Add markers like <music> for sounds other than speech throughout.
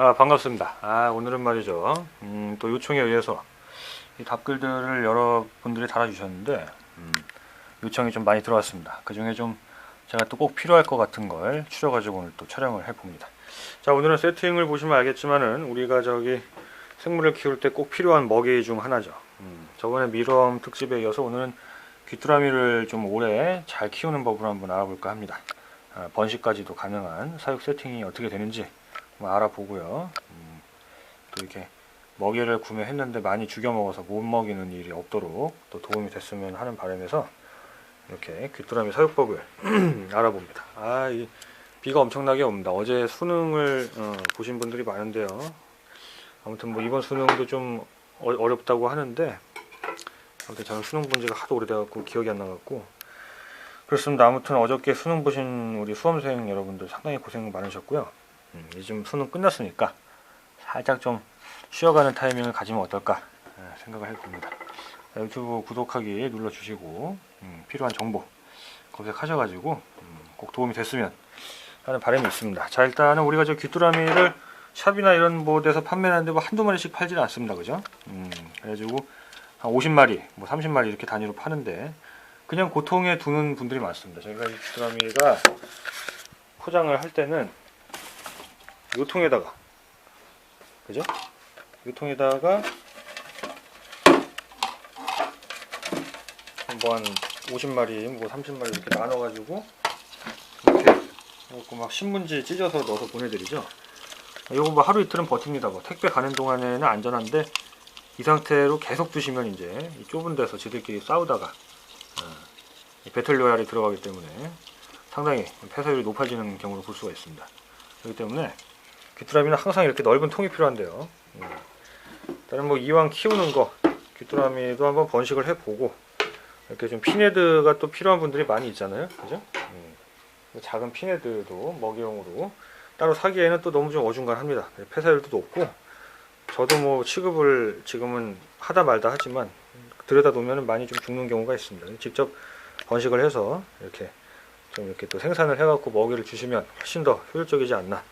아 반갑습니다. 아 오늘은 말이죠. 음, 또 요청에 의해서 이 답글들을 여러분들이 달아주셨는데 음, 요청이 좀 많이 들어왔습니다. 그 중에 좀 제가 또 꼭 필요할 것 같은 걸 추려가지고 오늘 또 촬영을 해봅니다. 자 오늘은 세팅을 보시면 알겠지만은 우리가 저기 생물을 키울 때 꼭 필요한 먹이 중 하나죠. 음, 저번에 미럼 특집에 이어서 오늘은 귀뚜라미를 좀 오래 잘 키우는 법을 한번 알아볼까 합니다. 아, 번식까지도 가능한 사육 세팅이 어떻게 되는지 알아보고요. 음, 또 이렇게 먹이를 구매했는데 많이 죽여 먹어서 못 먹이는 일이 없도록 또 도움이 됐으면 하는 바람에서 이렇게 귀뚜라미 사육법을 <clears throat> 알아봅니다. 아, 이 비가 엄청나게 옵니다. 어제 수능을 어, 보신 분들이 많은데요. 아무튼 뭐 이번 수능도 좀 어, 어렵다고 하는데 아무튼 저는 수능 본 지가 하도 오래돼갖고 기억이 안 나갖고 그렇습니다. 아무튼 어저께 수능 보신 우리 수험생 여러분들 상당히 고생 많으셨고요. 음, 요즘 수능 끝났으니까 살짝 좀 쉬어가는 타이밍을 가지면 어떨까 예, 생각을 해봅니다. 자, 유튜브 구독하기 눌러주시고 음, 필요한 정보 검색하셔가지고 음, 꼭 도움이 됐으면 하는 바람이 있습니다. 자 일단은 우리가 저 귀뚜라미를 샵이나 이런 뭐 데서 판매하는데 뭐 한두 마리씩 팔지는 않습니다. 그죠? 음, 그래가지고 한 50마리, 뭐 30마리 이렇게 단위로 파는데 그냥 고통에 두는 분들이 많습니다. 저희가 이 귀뚜라미가 포장을 할 때는 요 통에다가 그죠? 요 통에다가 뭐한 50마리, 뭐 30마리 이렇게 나눠 가지고 이렇게 이거 막 신문지 찢어서 넣어서 보내드리죠. 이거 뭐 하루 이틀은 버팁니다. 뭐 택배 가는 동안에는 안전한데 이 상태로 계속 두시면 이제 이 좁은 데서 지들끼리 싸우다가 어, 이 배틀로얄이 들어가기 때문에 상당히 폐사율이 높아지는 경우를 볼 수가 있습니다. 그렇기 때문에 귀뚜라미는 항상 이렇게 넓은 통이 필요한데요. 음. 일단은 뭐 이왕 키우는 거 귀뚜라미도 한번 번식을 해보고 이렇게 좀 피네드가 또 필요한 분들이 많이 있잖아요. 그죠? 음. 작은 피네드도 먹이용으로 따로 사기에는 또 너무 좀 어중간합니다. 폐사율도 높고 저도 뭐 취급을 지금은 하다 말다 하지만 들여다 놓으면 많이 좀 죽는 경우가 있습니다. 직접 번식을 해서 이렇게 좀 이렇게 또 생산을 해갖고 먹이를 주시면 훨씬 더 효율적이지 않나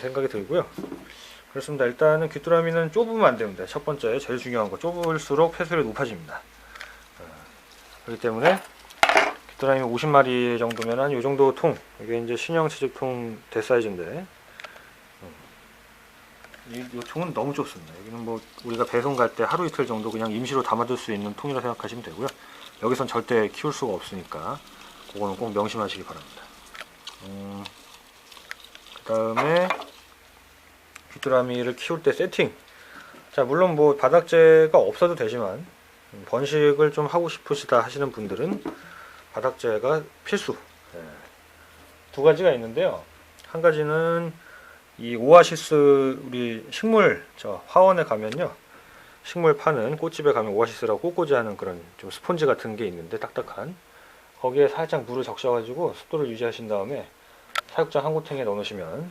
생각이 들고요. 그렇습니다. 일단은 귀뚜라미는 좁으면 안 됩니다. 첫 번째 제일 중요한 거 좁을수록 폐수율이 높아집니다. 어, 그렇기 때문에 귀뚜라미 50마리 정도면 한 이 정도 통 이게 이제 신형 채집통 대사이즈인데 이, 이 통은 너무 좁습니다. 여기는 뭐 우리가 배송 갈 때 하루 이틀 정도 그냥 임시로 담아둘 수 있는 통이라 생각하시면 되고요. 여기선 절대 키울 수가 없으니까 그거는 꼭 명심하시기 바랍니다. 음, 그 다음에 귀뚜라미를 키울 때 세팅. 자 물론 뭐 바닥재가 없어도 되지만 음, 번식을 좀 하고 싶으시다 하시는 분들은 바닥재가 필수. 예. 두 가지가 있는데요. 한 가지는 이 오아시스 우리 식물 저 화원에 가면요 식물 파는 꽃집에 가면 오아시스라고 꽃꽂이 하는 그런 좀 스폰지 같은 게 있는데 딱딱한 거기에 살짝 물을 적셔가지고 습도를 유지하신 다음에 사육장 한 구탱에 넣어 놓으시면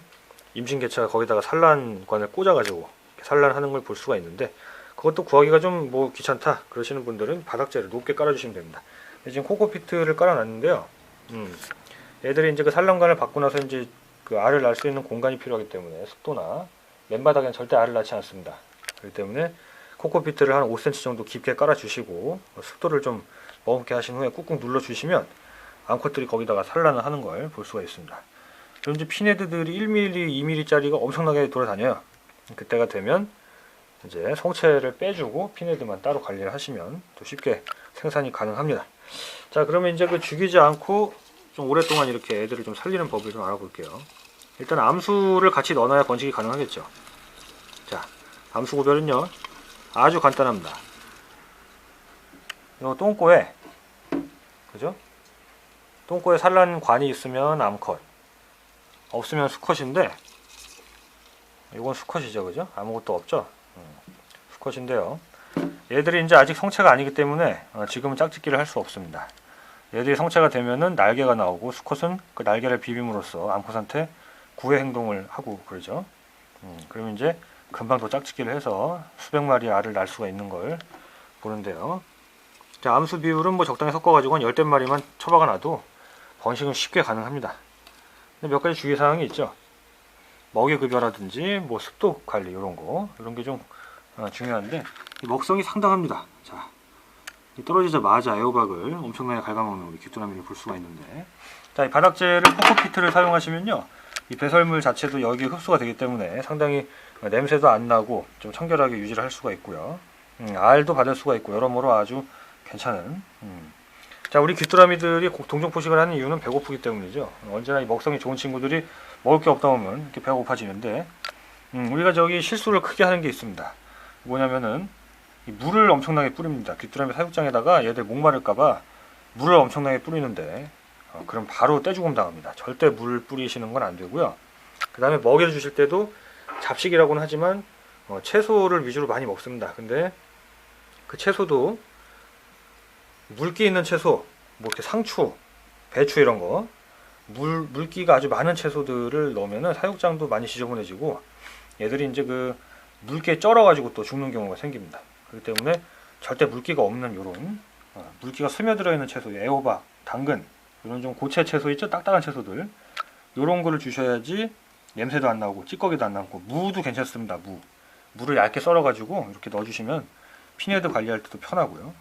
임신 개체가 거기다가 산란관을 꽂아가지고 산란하는 걸 볼 수가 있는데 그것도 구하기가 좀 뭐 귀찮다 그러시는 분들은 바닥재를 높게 깔아주시면 됩니다. 지금 코코피트를 깔아놨는데요. 음, 애들이 이제 그 산란관을 받고 나서 이제 그 알을 낳을 수 있는 공간이 필요하기 때문에 습도나 맨바닥에는 절대 알을 낳지 않습니다. 그렇기 때문에 코코피트를 한 5cm 정도 깊게 깔아주시고 습도를 좀 머금게 하신 후에 꾹꾹 눌러주시면 암컷들이 거기다가 산란을 하는 걸 볼 수가 있습니다. 그럼 이제 피네드들이 1mm, 2mm짜리가 엄청나게 돌아다녀요. 그때가 되면 이제 성체를 빼주고 피네드만 따로 관리를 하시면 또 쉽게 생산이 가능합니다. 자, 그러면 이제 그 죽이지 않고 좀 오랫동안 이렇게 애들을 좀 살리는 법을 좀 알아볼게요. 일단 암수를 같이 넣어놔야 번식이 가능하겠죠. 자, 암수 구별은요. 아주 간단합니다. 이 똥꼬에 그죠? 똥꼬에 산란관이 있으면 암컷 없으면 수컷인데 이건 수컷이죠 그죠? 아무것도 없죠? 음, 수컷인데요. 얘들이 이제 아직 성체가 아니기 때문에 어, 지금은 짝짓기를 할 수 없습니다. 얘들이 성체가 되면은 날개가 나오고 수컷은 그 날개를 비빔으로써 암컷한테 구애 행동을 하고 그러죠. 음, 그러면 이제 금방 더 짝짓기를 해서 수백 마리 알을 낳을 수가 있는 걸 보는데요. 자, 암수 비율은 뭐 적당히 섞어가지고 한 열댓 마리만 처박아 놔도 번식은 쉽게 가능합니다. 몇 가지 주의사항이 있죠. 먹이 급여라든지 뭐 습도 관리 이런 거 이런 게 좀 중요한데 이 먹성이 상당합니다. 자이 떨어지자마자 에어박을 엄청나게 갉아먹는 우리 귀뚜라미를 볼 수가 있는데 자이 바닥재를 코코피트를 사용하시면요 이 배설물 자체도 여기에 흡수가 되기 때문에 상당히 냄새도 안 나고 좀 청결하게 유지를 할 수가 있고요 음, 알도 받을 수가 있고 여러모로 아주 괜찮은 음. 자 우리 귀뚜라미들이 고- 동종 포식을 하는 이유는 배고프기 때문이죠. 언제나 이 먹성이 좋은 친구들이 먹을 게 없다 보면 이렇게 배가 고파지는데 음, 우리가 저기 실수를 크게 하는 게 있습니다. 뭐냐면은 이 물을 엄청나게 뿌립니다. 귀뚜라미 사육장에다가 얘들 목마를까봐 물을 엄청나게 뿌리는데 어, 그럼 바로 떼죽음 당합니다. 절대 물 뿌리시는 건 안 되고요. 그 다음에 먹이를 주실 때도 잡식이라고는 하지만 어, 채소를 위주로 많이 먹습니다. 근데 그 채소도 물기 있는 채소, 뭐 이렇게 상추, 배추 이런 거, 물 물기가 아주 많은 채소들을 넣으면은 사육장도 많이 지저분해지고 얘들이 이제 그 물기에 쩔어가지고 또 죽는 경우가 생깁니다. 그렇기 때문에 절대 물기가 없는 요런 어, 물기가 스며들어 있는 채소, 애호박, 당근 이런 좀 고체 채소 있죠, 딱딱한 채소들 요런 거를 주셔야지 냄새도 안 나고 찌꺼기도 안 나고 무도 괜찮습니다. 무 무를 얇게 썰어가지고 이렇게 넣어주시면 피네드 관리할 때도 편하고요.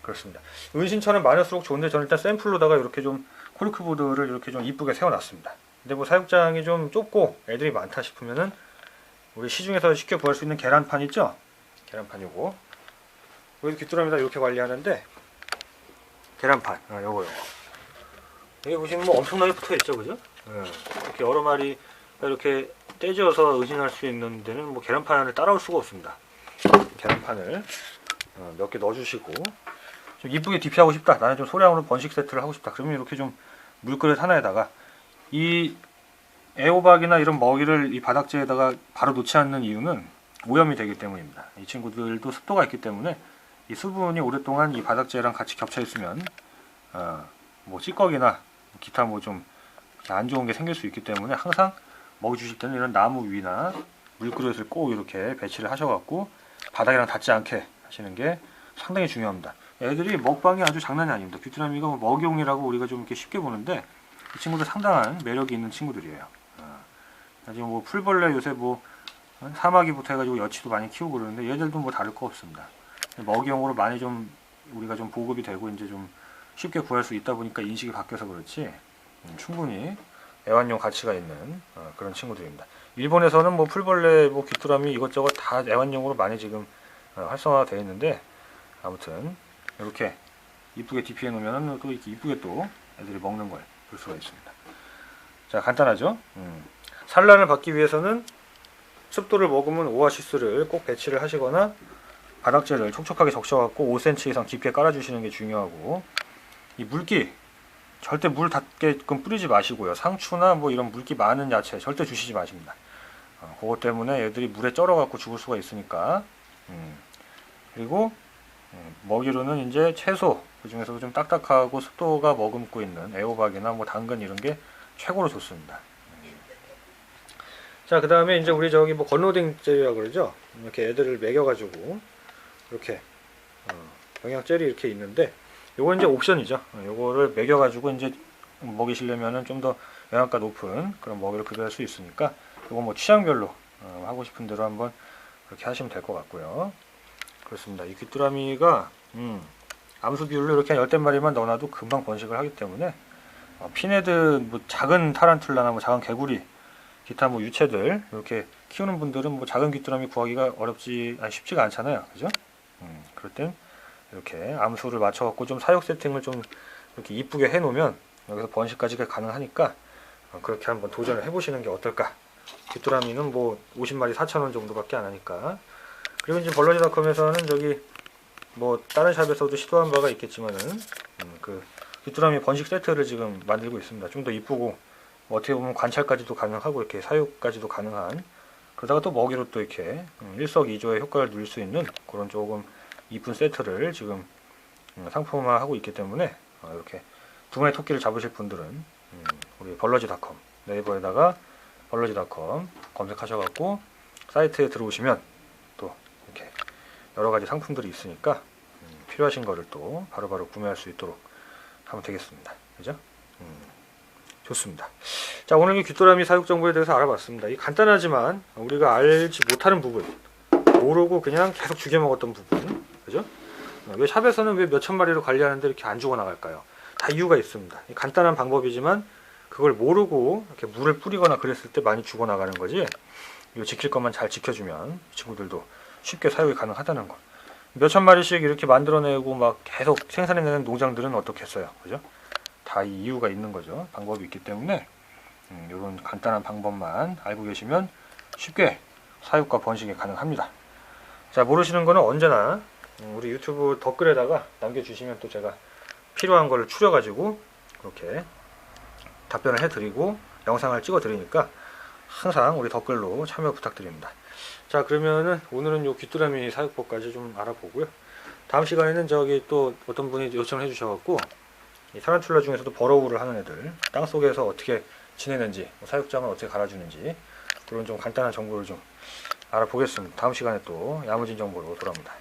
음, 그렇습니다. 은신처는 많을수록 좋은데 저는 일단 샘플로다가 이렇게 좀 코르크보드를 이렇게 좀 이쁘게 세워놨습니다. 근데 뭐 사육장이 좀 좁고 애들이 많다 싶으면은 우리 시중에서 쉽게 구할 수 있는 계란판 있죠? 계란판 요거. 여기 귀뚜라미다 이렇게 관리하는데 계란판, 아 요거 요거. 여기 보시면 뭐 엄청나게 붙어 있죠, 그죠? 예. 이렇게 여러 마리 이렇게 떼지어서 의진할 수 있는 데는 뭐 계란판을 따라올 수가 없습니다. 계란판을 어, 몇개 넣어주시고 좀 이쁘게 DP하고 싶다. 나는 좀 소량으로 번식 세트를 하고 싶다. 그러면 이렇게 좀 물그릇 하나에다가 이 애호박이나 이런 먹이를 이 바닥재에다가 바로 놓지 않는 이유는 오염이 되기 때문입니다. 이 친구들도 습도가 있기 때문에 이 수분이 오랫동안 이 바닥재랑 같이 겹쳐 있으면 어, 뭐 찌꺼기나 기타 뭐 좀 안 좋은 게 생길 수 있기 때문에 항상 먹이 주실 때는 이런 나무 위나 물그릇을 꼭 이렇게 배치를 하셔갖고 바닥이랑 닿지 않게 하시는 게 상당히 중요합니다. 애들이 먹방이 아주 장난이 아닙니다. 귀뚜라미가 뭐 먹이용이라고 우리가 좀 이렇게 쉽게 보는데 이 친구들 상당한 매력이 있는 친구들이에요. 어, 지금 뭐 풀벌레 요새 뭐 사마귀부터 해가지고 여치도 많이 키우고 그러는데 얘들도 뭐 다를 거 없습니다. 먹이용으로 많이 좀 우리가 좀 보급이 되고 이제 좀 쉽게 구할 수 있다 보니까 인식이 바뀌어서 그렇지 음, 충분히 애완용 가치가 있는 어, 그런 친구들입니다. 일본에서는 뭐 풀벌레, 뭐 귀뚜라미 이것저것 다 애완용으로 많이 지금 어, 활성화가 되어 있는데 아무튼 이렇게 이쁘게 DP해 놓으면 또 이렇게 이쁘게 또 애들이 먹는 걸 볼 수가 있습니다. 자 간단하죠? 음. 산란을 받기 위해서는 습도를 머금은 오아시스를 꼭 배치를 하시거나 바닥재를 촉촉하게 적셔갖고 5cm 이상 깊게 깔아주시는 게 중요하고 이 물기 절대 물 닿게끔 뿌리지 마시고요. 상추나 뭐 이런 물기 많은 야채 절대 주시지 마십니다. 어, 그것 때문에 애들이 물에 쩔어갖고 죽을 수가 있으니까. 음. 그리고 음, 먹이로는 이제 채소 그 중에서도 좀 딱딱하고 습도가 머금고 있는 애호박이나 뭐 당근 이런 게 최고로 좋습니다. 음. 자, 그 다음에 이제 우리 저기 뭐 건로딩 젤이라고 그러죠. 이렇게 애들을 먹여가지고 이렇게 어, 영양 젤이 이렇게 있는데 요건 이제 옵션이죠. 어, 요거를 먹여가지고 이제 먹이시려면은 좀 더 영양가 높은 그런 먹이를 급여할 수 있으니까 요거 뭐 취향별로 어, 하고 싶은 대로 한번 그렇게 하시면 될 것 같고요. 그렇습니다. 이 귀뚜라미가 음, 암수 비율로 이렇게 한 열댓 마리만 넣어놔도 금방 번식을 하기 때문에 어, 피네드 뭐 작은 타란툴라나 뭐 작은 개구리 기타 뭐 유체들 이렇게 키우는 분들은 뭐 작은 귀뚜라미 구하기가 어렵지 아니 쉽지가 않잖아요. 그죠? 음, 그럴 땐 이렇게 암수를 맞춰 갖고 좀 사육 세팅을 좀 이렇게 이쁘게 해 놓으면 여기서 번식까지가 가능하니까 어, 그렇게 한번 도전을 해 보시는 게 어떨까. 귀뚜라미는 뭐 50마리 4,000원 정도밖에 안 하니까. 그리고 이제 벌러지닷컴에서는 저기 뭐 다른 샵에서도 시도한 바가 있겠지만은 음, 그 귀뚜라미 번식 세트를 지금 만들고 있습니다. 좀 더 이쁘고 뭐 어떻게 보면 관찰까지도 가능하고 이렇게 사육까지도 가능한 그러다가 또 먹이로 또 이렇게 음, 일석이조의 효과를 누릴 수 있는 그런 조금 이쁜 세트를 지금 음, 상품화하고 있기 때문에 어, 이렇게 두 마리 토끼를 잡으실 분들은 음, 우리 벌러지닷컴 네이버에다가 벌러지닷컴 검색하셔갖고 사이트에 들어오시면 여러 가지 상품들이 있으니까 음, 필요하신 거를 또 바로 바로 구매할 수 있도록 하면 되겠습니다. 그죠? 음, 좋습니다. 자 오늘 이 귀뚜라미 사육 정보에 대해서 알아봤습니다. 이 간단하지만 우리가 알지 못하는 부분, 모르고 그냥 계속 죽여 먹었던 부분, 그죠? 어, 왜 샵에서는 왜 몇천 마리로 관리하는데 이렇게 안 죽어 나갈까요? 다 이유가 있습니다. 이 간단한 방법이지만 그걸 모르고 이렇게 물을 뿌리거나 그랬을 때 많이 죽어 나가는 거지. 이거 지킬 것만 잘 지켜주면 이 친구들도 쉽게 사육이 가능하다는 거. 몇천 마리씩 이렇게 만들어내고 막 계속 생산해내는 농장들은 어떻겠어요, 그죠? 다이 이유가 있는 거죠. 방법이 있기 때문에 음, 이런 간단한 방법만 알고 계시면 쉽게 사육과 번식이 가능합니다. 자 모르시는 거는 언제나 음, 우리 유튜브 댓글에다가 남겨주시면 또 제가 필요한 거를 추려가지고 그렇게 답변을 해드리고 영상을 찍어드리니까 항상 우리 댓글로 참여 부탁드립니다. 자 그러면은 오늘은 요 귀뚜라미 사육법까지 좀 알아보고요. 다음 시간에는 저기 또 어떤 분이 요청을 해주셔갖고 이 타란툴라 중에서도 버러우를 하는 애들 땅 속에서 어떻게 지내는지 뭐 사육장을 어떻게 갈아주는지 그런 좀 간단한 정보를 좀 알아보겠습니다. 다음 시간에 또 야무진 정보로 돌아옵니다.